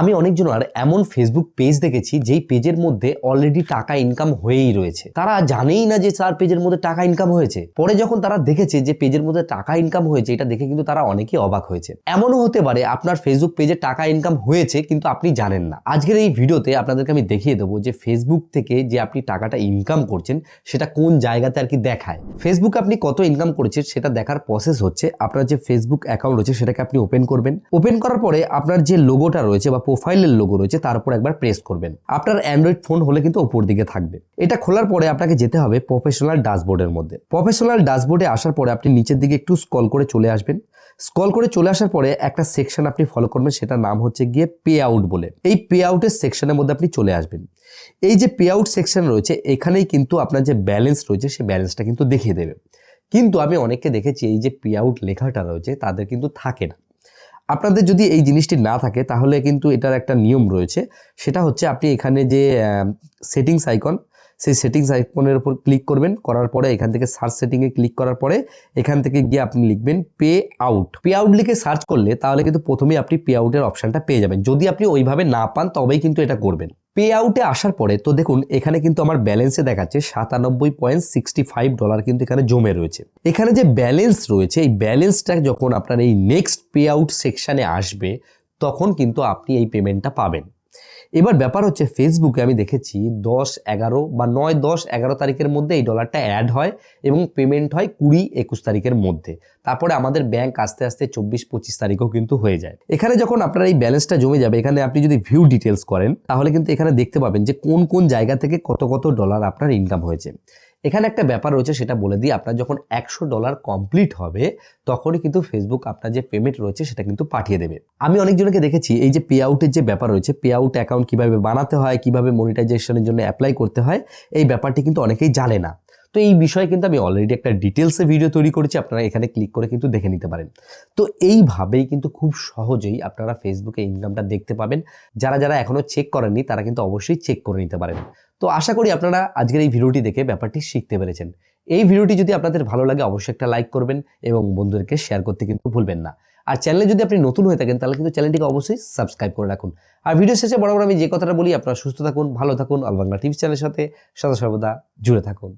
আমি অনেকজনের এমন ফেসবুক পেজ দেখেছি যেই পেজের মধ্যে অলরেডি টাকা ইনকাম হয়েই রয়েছে। তারা জানেই না যে তার পেজের মধ্যে টাকা ইনকাম হয়েছে। পরে যখন তারা দেখেছে যে পেজের মধ্যে টাকা ইনকাম হয়েছে, এটা দেখে কিন্তু তারা অনেকেই অবাক হয়েছে। এমনও হতে পারে আপনার ফেসবুক পেজে টাকা ইনকাম হয়েছে, কিন্তু আপনি জানেন না। আজকের এই ভিডিওতে আপনাদেরকে আমি দেখিয়ে দেবো যে ফেসবুক থেকে যে আপনি টাকাটা ইনকাম করছেন, সেটা কোন জায়গাতে আর কি দেখায়। ফেসবুক আপনি কত ইনকাম করেছেন, সেটা দেখার প্রসেস হচ্ছে আপনার যে ফেসবুক অ্যাকাউন্ট রয়েছে, সেটাকে আপনি ওপেন করবেন। ওপেন করার পরে আপনার যে লোগোটা রয়েছে বা প্রোফাইলের লোগো রয়েছে তার উপর একবার প্রেস করবেন। আপনার অ্যান্ড্রয়েড ফোন হলে কিন্তু ওপর দিকে থাকবে। এটা খোলার পরে আপনাকে যেতে হবে প্রফেশনাল ড্যাশবোর্ডের মধ্যে। প্রফেশনাল ড্যাশবোর্ডে আসার পরে আপনি নিচের দিকে একটু স্কল করে চলে আসবেন। স্কল করে চলে আসার পরে একটা সেকশন আপনি ফলো করবেন, সেটার নাম হচ্ছে গিয়ে পে আউট বলে। এই পে আউটের সেকশনের মধ্যে আপনি চলে আসবেন। এই যে পে আউট সেকশন রয়েছে, এখানেই কিন্তু আপনার যে ব্যালেন্স রয়েছে সেই ব্যালেন্সটা কিন্তু দেখিয়ে দেবে। কিন্তু আমি অনেককে দেখেছি, এই যে পে আউট লেখাটা রয়েছে, তাদের কিন্তু থাকে না। আপনাদের যদি এই জিনিসটি না থাকে, তাহলে কিন্তু এটার একটা নিয়ম রয়েছে। সেটা হচ্ছে আপনি এখানে যে সেটিংস আইকন সেই সেটিংস আইকনের উপর ক্লিক করবেন। করার পরে এখান থেকে সার্চ সেটিংয়ে ক্লিক করার পরে এখান থেকে গিয়ে আপনি লিখবেন পে আউট পে আউট লিখে সার্চ করলে তাহলে কিন্তু প্রথমেই আপনি পে আউটের অপশানটা পেয়ে যাবেন। যদি আপনি ওইভাবে না পান, তবেই কিন্তু এটা করবেন। পে আউটে আসার পরে, তো দেখুন, এখানে কিন্তু আমার ব্যালেন্সে দেখাচ্ছে সাতানব্বই পয়েন্ট সিক্সটি ফাইভ ডলার কিন্তু এখানে জমে রয়েছে। এখানে যে ব্যালেন্স রয়েছে, এই ব্যালেন্সটা যখন আপনার এই নেক্সট পে আউট সেকশানে আসবে, তখন কিন্তু আপনি এই পেমেন্টটা পাবেন। এবার ব্যাপার হচ্ছে ফেসবুকে আমি দেখেছি দশ এগারো বা নয় দশ এগারো তারিখের মধ্যে এই ডলারটা অ্যাড হয় এবং পেমেন্ট হয় কুড়ি একুশ তারিখের মধ্যে। তারপরে আমাদের ব্যাংক আস্তে আস্তে চব্বিশ পঁচিশ তারিখও কিন্তু হয়ে যায়। এখানে যখন আপনার এই ব্যালেন্সটা জমে যাবে, এখানে আপনি যদি ভিউ ডিটেলস করেন, তাহলে কিন্তু এখানে দেখতে পাবেন যে কোন কোন জায়গা থেকে কত কত ডলার আপনার ইনকাম হয়েছে। এখানে একটা ব্যাপার রয়েছে, সেটা বলে দিই। আপনার যখন একশো ডলার কমপ্লিট হবে, তখনই কিন্তু ফেসবুক আপনার যে পেমেন্ট রয়েছে, সেটা কিন্তু পাঠিয়ে দেবে। আমি অনেকজনকে দেখেছি, এই যে পে আউটের যে ব্যাপার রয়েছে পে আউট অ্যাকাউন্ট কীভাবে বানাতে হয়, কীভাবে মনিটাইজেশনের জন্য অ্যাপ্লাই করতে হয়, এই ব্যাপারটি কিন্তু অনেকেই জানে না। তো এই বিষয়ে কিন্তু আমি অলরেডি একটা ডিটেলসে ভিডিও তৈরি করেছি, আপনারা এখানে ক্লিক করে কিন্তু দেখে নিতে পারেন। তো এইভাবেই কিন্তু খুব সহজেই আপনারা ফেসবুকে ইনকামটা দেখতে পাবেন। যারা যারা এখনও চেক করেননি, তারা কিন্তু অবশ্যই চেক করে নিতে পারেন। তো আশা করি আপনারা আজকের এই ভিডিওটি দেখে ব্যাপারটি শিখতে পেরেছেন। এই ভিডিওটি যদি আপনাদের ভালো লাগে, অবশ্যই একটা লাইক করবেন এবং বন্ধুদেরকে শেয়ার করতে কিন্তু ভুলবেন না। আর চ্যানেলে যদি আপনি নতুন হয়ে থাকেন, তাহলে কিন্তু চ্যানেলটিকে অবশ্যই সাবস্ক্রাইব করে রাখুন। আর ভিডিও শেষে বরাবর আমি যে কথাটা বলি, আপনারা সুস্থ থাকুন, ভালো থাকুন। আলবাংলা টিভি চ্যানেলের সাথে সদা সর্বদা জুড়ে থাকুন।